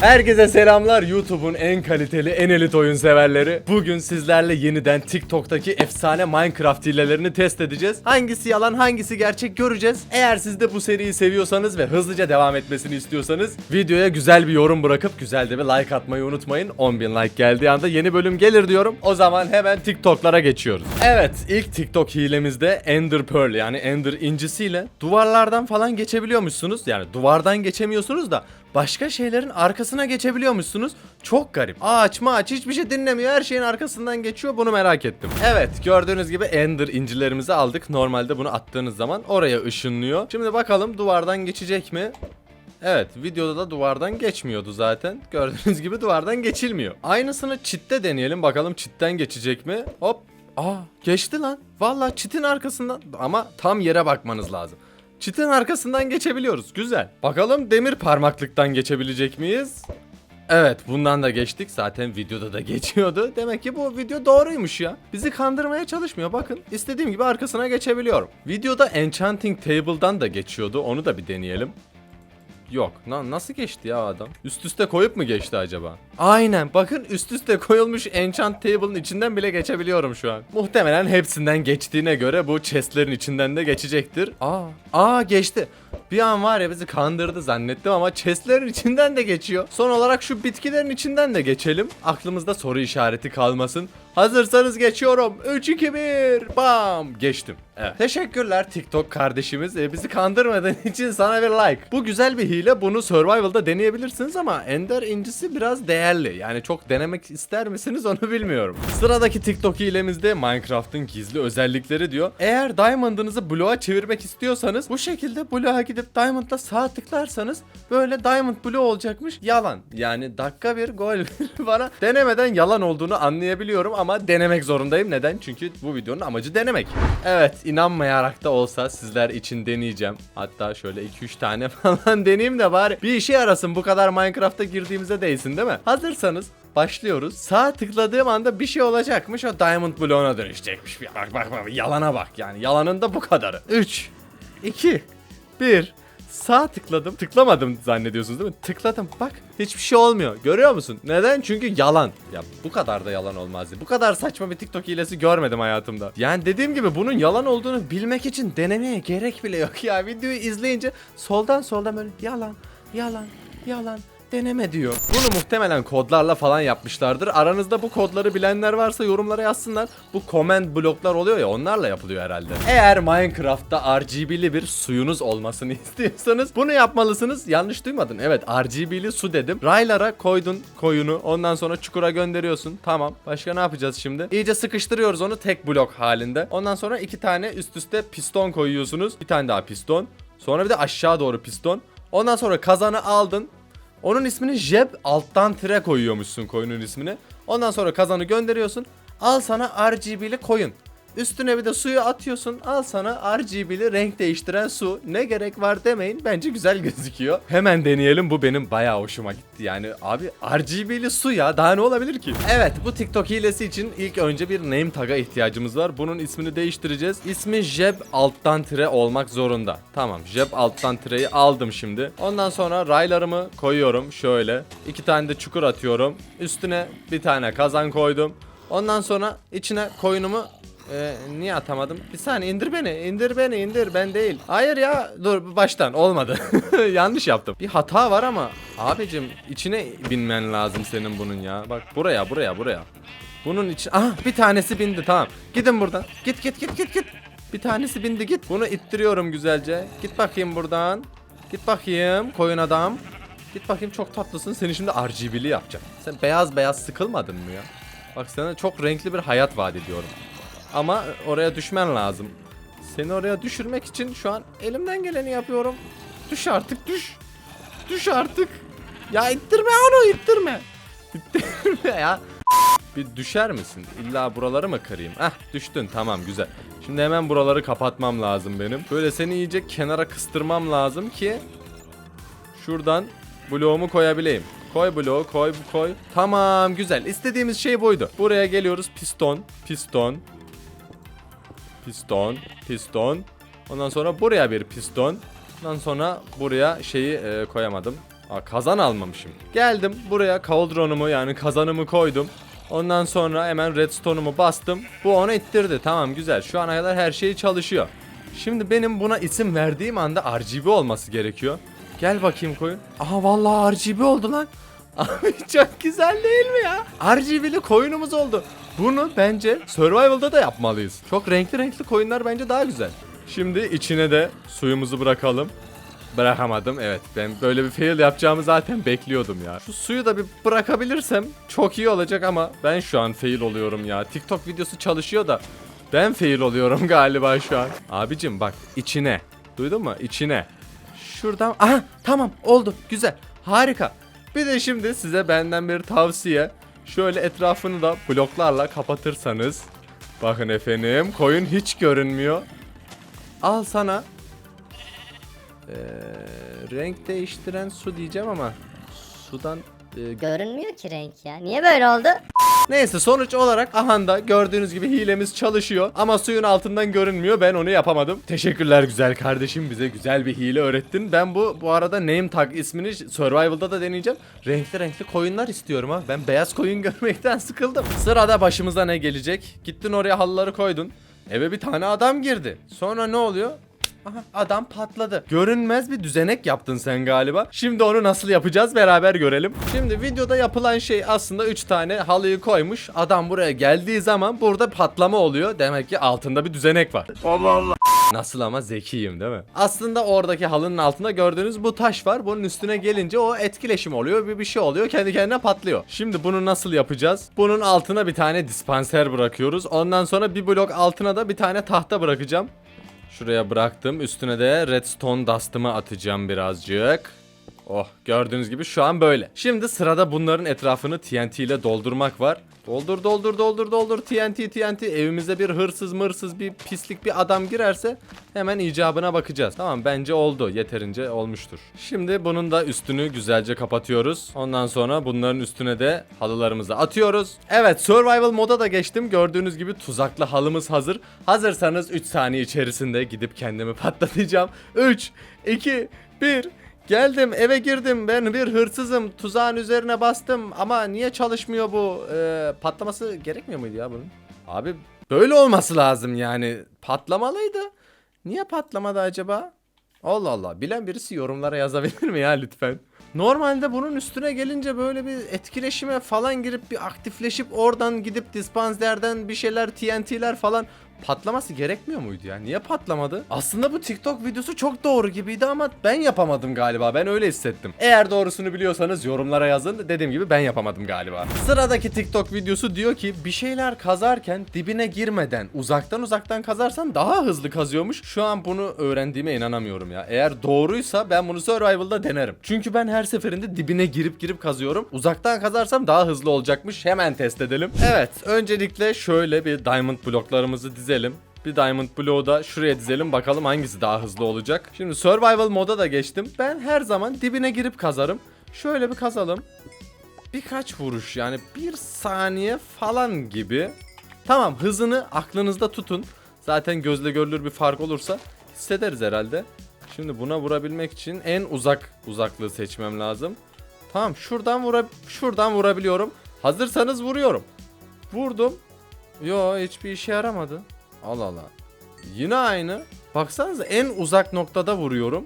Herkese selamlar YouTube'un en kaliteli, en elit oyun severleri. Bugün sizlerle yeniden TikTok'taki efsane Minecraft hilelerini test edeceğiz. Hangisi yalan, hangisi gerçek göreceğiz. Eğer siz de bu seriyi seviyorsanız ve hızlıca devam etmesini istiyorsanız videoya güzel bir yorum bırakıp güzel de bir like atmayı unutmayın. 10.000 like geldiği anda yeni bölüm gelir diyorum. O zaman hemen TikTok'lara geçiyoruz. Evet, ilk TikTok hilemizde Ender Pearl yani Ender incisiyle duvarlardan falan geçebiliyormuşsunuz. Yani duvardan geçemiyorsunuz da başka şeylerin arkasına geçebiliyormuşsunuz. Çok garip. Ağaç maç hiçbir şey dinlemiyor. Her şeyin arkasından geçiyor. Bunu merak ettim. Evet gördüğünüz gibi Ender incilerimizi aldık. Normalde bunu attığınız zaman oraya ışınlıyor. Şimdi bakalım duvardan geçecek mi? Evet videoda da duvardan geçmiyordu zaten. Gördüğünüz gibi duvardan geçilmiyor. Aynısını çitte deneyelim bakalım çitten geçecek mi? Hop. Aa geçti lan. Vallahi çitin arkasından ama tam yere bakmanız lazım. Çitin arkasından geçebiliyoruz. Güzel. Bakalım demir parmaklıktan geçebilecek miyiz? Evet bundan da geçtik. Zaten videoda da geçiyordu. Demek ki bu video doğruymuş ya. Bizi kandırmaya çalışmıyor. Bakın istediğim gibi arkasına geçebiliyorum. Videoda Enchanting Table'dan da geçiyordu. Onu da bir deneyelim. Yok. Na- nasıl geçti ya adam? Üst üste koyup mu geçti acaba? Aynen. Bakın üst üste koyulmuş enchant table'ın içinden bile geçebiliyorum şu an. Muhtemelen hepsinden geçtiğine göre bu chestlerin içinden de geçecektir. Aa, aa geçti. Bir an var ya bizi kandırdı zannettim ama chestlerin içinden de geçiyor. Son olarak şu bitkilerin içinden de geçelim. Aklımızda soru işareti kalmasın. Hazırsanız geçiyorum. 3 2 1 bam geçtim. Evet. Teşekkürler TikTok kardeşimiz. Ee, bizi kandırmadığın için sana bir like. Bu güzel bir hile. Bunu survival'da deneyebilirsiniz ama Ender incisi biraz değerli. Yani çok denemek ister misiniz onu bilmiyorum. Sıradaki TikTok hilemizde Minecraft'ın gizli özellikleri diyor. Eğer diamond'ınızı bloğa çevirmek istiyorsanız bu şekilde bloğa gidip diamond'la sağ tıklarsanız böyle diamond bloğu olacakmış. Yalan. Yani dakika bir gol bir bana denemeden yalan olduğunu anlayabiliyorum ama denemek zorundayım. Neden? Çünkü bu videonun amacı denemek. Evet inanmayarak da olsa sizler için deneyeceğim. Hatta şöyle 2-3 tane falan deneyeyim de bari bir işe yarasın. Bu kadar Minecraft'a girdiğimize değsin değil mi? Hazırsanız başlıyoruz. Sağ tıkladığım anda bir şey olacakmış. O Diamond bloğuna dönüşecekmiş. Bak bak bak yalana bak yani. Yalanın da bu kadarı. 3 2 1 Sağ tıkladım. Tıklamadım zannediyorsunuz değil mi? Tıkladım. Bak hiçbir şey olmuyor. Görüyor musun? Neden? Çünkü yalan. Ya bu kadar da yalan olmazdı. Bu kadar saçma bir TikTok hilesi görmedim hayatımda. Yani dediğim gibi bunun yalan olduğunu bilmek için denemeye gerek bile yok ya. Videoyu izleyince soldan soldan böyle yalan, yalan, yalan deneme diyor. Bunu muhtemelen kodlarla falan yapmışlardır. Aranızda bu kodları bilenler varsa yorumlara yazsınlar. Bu command bloklar oluyor ya onlarla yapılıyor herhalde. Eğer Minecraft'ta RGB'li bir suyunuz olmasını istiyorsanız bunu yapmalısınız. Yanlış duymadın. Evet RGB'li su dedim. Raylara koydun koyunu. Ondan sonra çukura gönderiyorsun. Tamam. Başka ne yapacağız şimdi? İyice sıkıştırıyoruz onu tek blok halinde. Ondan sonra iki tane üst üste piston koyuyorsunuz. Bir tane daha piston. Sonra bir de aşağı doğru piston. Ondan sonra kazanı aldın. Onun ismini Jeb alttan tire koyuyormuşsun koyunun ismini. Ondan sonra kazanı gönderiyorsun. Al sana RGB'li koyun. Üstüne bir de suyu atıyorsun. Al sana RGB'li renk değiştiren su. Ne gerek var demeyin. Bence güzel gözüküyor. Hemen deneyelim. Bu benim bayağı hoşuma gitti. Yani abi RGB'li su ya. Daha ne olabilir ki? Evet bu TikTok hilesi için ilk önce bir name tag'a ihtiyacımız var. Bunun ismini değiştireceğiz. İsmi Jeb alttan tire olmak zorunda. Tamam Jeb alttan tireyi aldım şimdi. Ondan sonra raylarımı koyuyorum şöyle. İki tane de çukur atıyorum. Üstüne bir tane kazan koydum. Ondan sonra içine koyunumu ee, niye atamadım? Bir saniye indir beni. indir beni indir ben değil. Hayır ya dur baştan olmadı. Yanlış yaptım. Bir hata var ama abicim içine binmen lazım senin bunun ya. Bak buraya buraya buraya. Bunun için aha bir tanesi bindi tamam. Gidin buradan. Git git git git git. Bir tanesi bindi git. Bunu ittiriyorum güzelce. Git bakayım buradan. Git bakayım koyun adam. Git bakayım çok tatlısın. Seni şimdi RGB'li yapacağım. Sen beyaz beyaz sıkılmadın mı ya? Bak sana çok renkli bir hayat vaat ediyorum. Ama oraya düşmen lazım. Seni oraya düşürmek için şu an elimden geleni yapıyorum. Düş artık düş. Düş artık. Ya ittirme onu ittirme. İttirme ya. Bir düşer misin? İlla buraları mı kırayım? Ah düştün tamam güzel. Şimdi hemen buraları kapatmam lazım benim. Böyle seni iyice kenara kıstırmam lazım ki şuradan bloğumu koyabileyim. Koy bloğu koy koy. Tamam güzel. İstediğimiz şey buydu. Buraya geliyoruz piston piston piston, piston. Ondan sonra buraya bir piston. Ondan sonra buraya şeyi e, koyamadım. Aa, kazan almamışım. Geldim buraya kaldronumu yani kazanımı koydum. Ondan sonra hemen redstone'umu bastım. Bu onu ittirdi. Tamam güzel. Şu ana kadar her şey çalışıyor. Şimdi benim buna isim verdiğim anda RGB olması gerekiyor. Gel bakayım koyun. Aha vallahi RGB oldu lan. Abi çok güzel değil mi ya? RGB'li koyunumuz oldu. Bunu bence Survival'da da yapmalıyız. Çok renkli renkli koyunlar bence daha güzel. Şimdi içine de suyumuzu bırakalım. Bırakamadım evet ben böyle bir fail yapacağımı zaten bekliyordum ya. Şu suyu da bir bırakabilirsem çok iyi olacak ama ben şu an fail oluyorum ya. TikTok videosu çalışıyor da ben fail oluyorum galiba şu an. Abicim bak içine. Duydun mu? İçine. Şuradan. Aha tamam oldu güzel. Harika. Bir de şimdi size benden bir tavsiye. Şöyle etrafını da bloklarla kapatırsanız. Bakın efendim koyun hiç görünmüyor. Al sana ee, renk değiştiren su diyeceğim ama sudan e, Görünmüyor ki renk ya. Niye böyle oldu? Neyse sonuç olarak ahanda gördüğünüz gibi hilemiz çalışıyor ama suyun altından görünmüyor ben onu yapamadım. Teşekkürler güzel kardeşim bize güzel bir hile öğrettin. Ben bu bu arada name tag ismini survival'da da deneyeceğim. Renkli renkli koyunlar istiyorum ha. Ben beyaz koyun görmekten sıkıldım. Sırada başımıza ne gelecek? Gittin oraya halıları koydun. Eve bir tane adam girdi. Sonra ne oluyor? Aha, adam patladı. Görünmez bir düzenek yaptın sen galiba. Şimdi onu nasıl yapacağız beraber görelim. Şimdi videoda yapılan şey aslında 3 tane halıyı koymuş. Adam buraya geldiği zaman burada patlama oluyor. Demek ki altında bir düzenek var. Allah Allah. Nasıl ama zekiyim değil mi? Aslında oradaki halının altında gördüğünüz bu taş var. Bunun üstüne gelince o etkileşim oluyor. Bir bir şey oluyor. Kendi kendine patlıyor. Şimdi bunu nasıl yapacağız? Bunun altına bir tane dispanser bırakıyoruz. Ondan sonra bir blok altına da bir tane tahta bırakacağım. Şuraya bıraktım. Üstüne de redstone dust'ımı atacağım birazcık. Oh gördüğünüz gibi şu an böyle. Şimdi sırada bunların etrafını TNT ile doldurmak var. Doldur doldur doldur doldur TNT TNT evimize bir hırsız mırsız bir pislik bir adam girerse hemen icabına bakacağız. Tamam bence oldu yeterince olmuştur. Şimdi bunun da üstünü güzelce kapatıyoruz. Ondan sonra bunların üstüne de halılarımızı atıyoruz. Evet survival moda da geçtim. Gördüğünüz gibi tuzaklı halımız hazır. Hazırsanız 3 saniye içerisinde gidip kendimi patlatacağım. 3 2 1 Geldim eve girdim ben bir hırsızım tuzağın üzerine bastım ama niye çalışmıyor bu Ee, patlaması gerekmiyor muydu ya bunun? Abi böyle olması lazım yani patlamalıydı. Niye patlamadı acaba? Allah Allah bilen birisi yorumlara yazabilir mi ya lütfen? Normalde bunun üstüne gelince böyle bir etkileşime falan girip bir aktifleşip oradan gidip dispanserden bir şeyler TNT'ler falan patlaması gerekmiyor muydu ya? Niye patlamadı? Aslında bu TikTok videosu çok doğru gibiydi ama ben yapamadım galiba. Ben öyle hissettim. Eğer doğrusunu biliyorsanız yorumlara yazın. Dediğim gibi ben yapamadım galiba. Sıradaki TikTok videosu diyor ki bir şeyler kazarken dibine girmeden uzaktan uzaktan kazarsan daha hızlı kazıyormuş. Şu an bunu öğrendiğime inanamıyorum ya. Eğer doğruysa ben bunu Survival'da denerim. Çünkü ben her seferinde dibine girip girip kazıyorum. Uzaktan kazarsam daha hızlı olacakmış. Hemen test edelim. Evet, öncelikle şöyle bir diamond bloklarımızı dizelim. Bir diamond bloğu da şuraya dizelim bakalım hangisi daha hızlı olacak. Şimdi survival moda da geçtim. Ben her zaman dibine girip kazarım. Şöyle bir kazalım. Birkaç vuruş yani bir saniye falan gibi. Tamam hızını aklınızda tutun. Zaten gözle görülür bir fark olursa hissederiz herhalde. Şimdi buna vurabilmek için en uzak uzaklığı seçmem lazım. Tamam şuradan vura şuradan vurabiliyorum. Hazırsanız vuruyorum. Vurdum. Yo hiçbir işe yaramadı. Allah Allah. Yine aynı. Baksanıza en uzak noktada vuruyorum.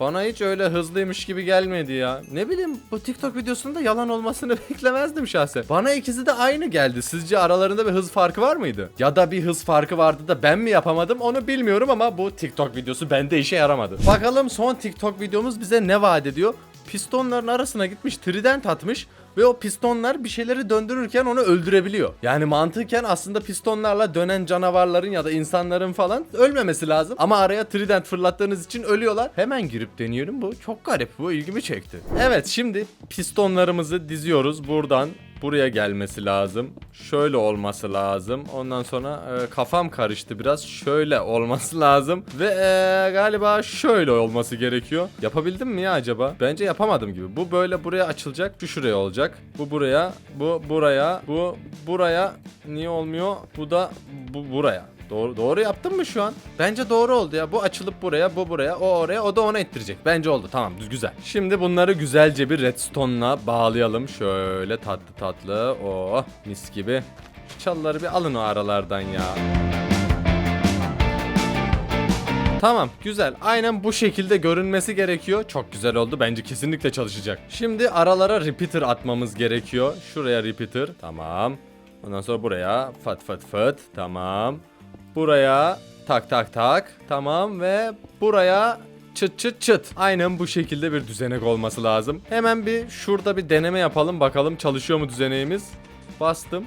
Bana hiç öyle hızlıymış gibi gelmedi ya. Ne bileyim bu TikTok videosunda yalan olmasını beklemezdim şahsen. Bana ikisi de aynı geldi. Sizce aralarında bir hız farkı var mıydı? Ya da bir hız farkı vardı da ben mi yapamadım onu bilmiyorum ama bu TikTok videosu bende işe yaramadı. Bakalım son TikTok videomuz bize ne vaat ediyor? Pistonların arasına gitmiş trident atmış ve o pistonlar bir şeyleri döndürürken onu öldürebiliyor. Yani mantıken aslında pistonlarla dönen canavarların ya da insanların falan ölmemesi lazım. Ama araya trident fırlattığınız için ölüyorlar. Hemen girip deniyorum bu. Çok garip bu ilgimi çekti. Evet şimdi pistonlarımızı diziyoruz buradan. Buraya gelmesi lazım. Şöyle olması lazım. Ondan sonra e, kafam karıştı biraz. Şöyle olması lazım. Ve e, galiba şöyle olması gerekiyor. Yapabildim mi ya acaba? Bence yapamadım gibi. Bu böyle buraya açılacak. Şu şuraya olacak. Bu buraya. Bu buraya. Bu buraya. Niye olmuyor? Bu da bu buraya. Doğru doğru yaptın mı şu an? Bence doğru oldu ya. Bu açılıp buraya, bu buraya, o oraya, o da ona ittirecek. Bence oldu. Tamam, güzel. Şimdi bunları güzelce bir redstone'la bağlayalım. Şöyle tatlı tatlı. Oh, mis gibi. Şu çalıları bir alın o aralardan ya. Tamam güzel. Aynen bu şekilde görünmesi gerekiyor. Çok güzel oldu. Bence kesinlikle çalışacak. Şimdi aralara repeater atmamız gerekiyor. Şuraya repeater. Tamam. Ondan sonra buraya fat fat fat. Tamam. Buraya tak tak tak. Tamam ve buraya çıt çıt çıt. Aynen bu şekilde bir düzenek olması lazım. Hemen bir şurada bir deneme yapalım. Bakalım çalışıyor mu düzeneğimiz. Bastım.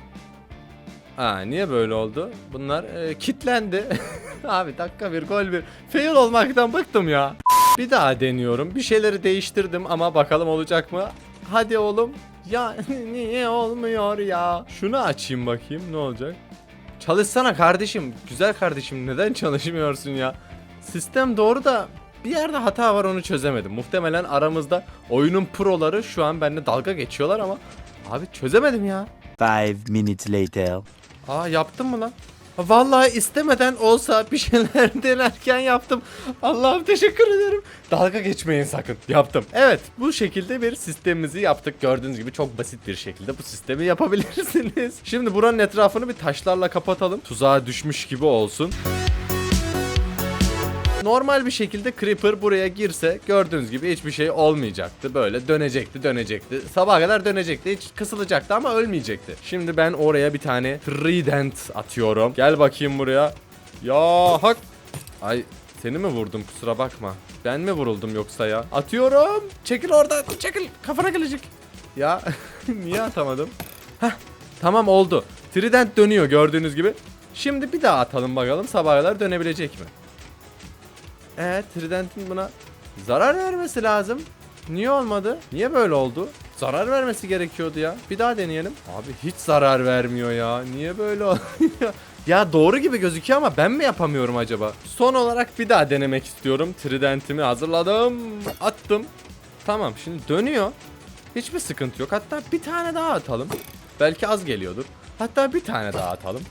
Ha niye böyle oldu? Bunlar e, kitlendi. Abi dakika bir gol bir. Fail olmaktan bıktım ya. Bir daha deniyorum. Bir şeyleri değiştirdim ama bakalım olacak mı? Hadi oğlum. Ya niye olmuyor ya? Şunu açayım bakayım ne olacak? Çalışsana kardeşim. Güzel kardeşim neden çalışmıyorsun ya? Sistem doğru da bir yerde hata var onu çözemedim. Muhtemelen aramızda oyunun proları şu an benimle dalga geçiyorlar ama abi çözemedim ya. Five minutes later. Aa yaptım mı lan? Vallahi istemeden olsa bir şeyler denerken yaptım. Allah'ım teşekkür ederim. Dalga geçmeyin sakın. Yaptım. Evet bu şekilde bir sistemimizi yaptık. Gördüğünüz gibi çok basit bir şekilde bu sistemi yapabilirsiniz. Şimdi buranın etrafını bir taşlarla kapatalım. Tuzağa düşmüş gibi olsun. Normal bir şekilde Creeper buraya girse gördüğünüz gibi hiçbir şey olmayacaktı. Böyle dönecekti dönecekti. Sabaha kadar dönecekti. Hiç kısılacaktı ama ölmeyecekti. Şimdi ben oraya bir tane Trident atıyorum. Gel bakayım buraya. Ya hak. Ay seni mi vurdum kusura bakma. Ben mi vuruldum yoksa ya? Atıyorum. Çekil oradan. Çekil. Kafana gelecek. Ya niye atamadım? Heh tamam oldu. Trident dönüyor gördüğünüz gibi. Şimdi bir daha atalım bakalım sabaha dönebilecek mi? Evet Trident'in buna zarar vermesi lazım. Niye olmadı? Niye böyle oldu? Zarar vermesi gerekiyordu ya. Bir daha deneyelim. Abi hiç zarar vermiyor ya. Niye böyle oluyor? ya doğru gibi gözüküyor ama ben mi yapamıyorum acaba? Son olarak bir daha denemek istiyorum. Trident'imi hazırladım. Attım. Tamam şimdi dönüyor. Hiçbir sıkıntı yok. Hatta bir tane daha atalım. Belki az geliyordur. Hatta bir tane daha atalım.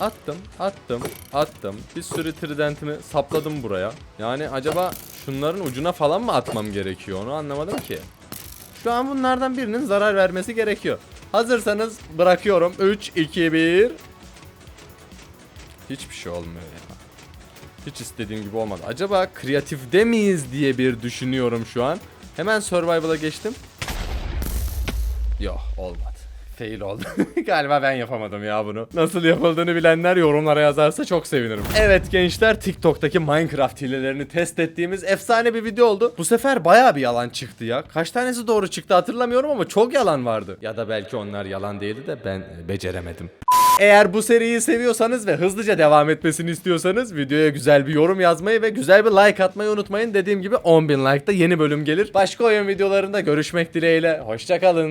Attım, attım, attım. Bir sürü tridentimi sapladım buraya. Yani acaba şunların ucuna falan mı atmam gerekiyor onu anlamadım ki. Şu an bunlardan birinin zarar vermesi gerekiyor. Hazırsanız bırakıyorum. 3, 2, 1. Hiçbir şey olmuyor ya. Hiç istediğim gibi olmadı. Acaba kreatifde miyiz diye bir düşünüyorum şu an. Hemen survival'a geçtim. Yok olmadı. Fail oldu. Galiba ben yapamadım ya bunu. Nasıl yapıldığını bilenler yorumlara yazarsa çok sevinirim. Evet gençler TikTok'taki Minecraft hilelerini test ettiğimiz efsane bir video oldu. Bu sefer baya bir yalan çıktı ya. Kaç tanesi doğru çıktı hatırlamıyorum ama çok yalan vardı. Ya da belki onlar yalan değildi de ben e, beceremedim. Eğer bu seriyi seviyorsanız ve hızlıca devam etmesini istiyorsanız videoya güzel bir yorum yazmayı ve güzel bir like atmayı unutmayın. Dediğim gibi 10.000 like'da yeni bölüm gelir. Başka oyun videolarında görüşmek dileğiyle. Hoşçakalın.